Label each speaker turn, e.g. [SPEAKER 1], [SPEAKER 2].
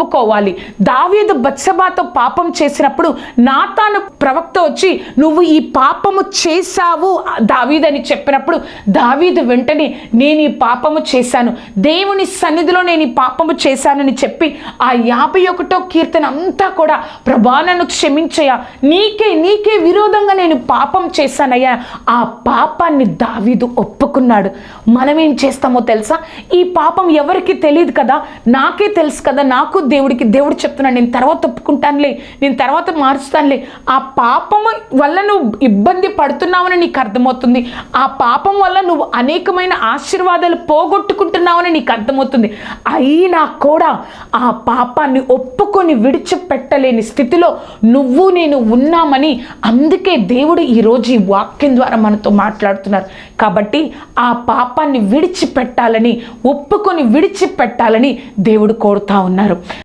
[SPEAKER 1] ఒప్పుకోవాలి. దావీదు బత్సబాతో పాపం చేసినప్పుడు నాతాను ప్రవక్త వచ్చి నువ్వు ఈ పాపము చేశావు దావీదని చెప్పినప్పుడు దావీదు వెంటనే నేను ఈ పాపము చేశాను. దేవుని సన్నిధిలో నేను ఈ పాపము చేశానని చెప్పి ఆ యాభై ఒకటో కీర్తన అంతా కూడా ప్రభా నన్ను క్షమించయ్యా. నీకే నీకే విరోధంగా నేను పాపం చేశానయ్యా. ఆ పాపాన్ని దావీదు ఒప్పుకున్నాడు. మనమేం చేస్తామో తెలుసా? ఈ పాపం ఎవరికి తెలియదు కదా? నాకే తెలుసు కదా? నాకు దేవుడికి దేవుడు చెప్తున్నాడు నేను తర్వాత ఒప్పుకుంటానులే నేను తర్వాత మార్చుతానులే ఆ పాపము వల్ల నువ్వు ఇబ్బంది పడుతున్నావని నీకు అర్థమవుతుంది. ఆ పాపం వల్ల నువ్వు అనేకమైన ఆశీర్వాదాలు పోగొట్టుకుంటున్నావని నీకు అర్థమవుతుంది. అయినా కూడా ఆ పాపాన్ని ఒప్పుకొని విడిచిపెట్టలేని స్థితిలో నువ్వు నేను ఉన్నామని అందుకే దేవుడు ఈరోజు ఈ వాక్యం ద్వారా మనతో మాట్లాడుతున్నారు. కాబట్టి ఆ పాపాన్ని విడిచిపెట్టాలని ఒప్పుకొని విడిచిపెట్టాలని దేవుడు కోరుతా ఉన్నారు.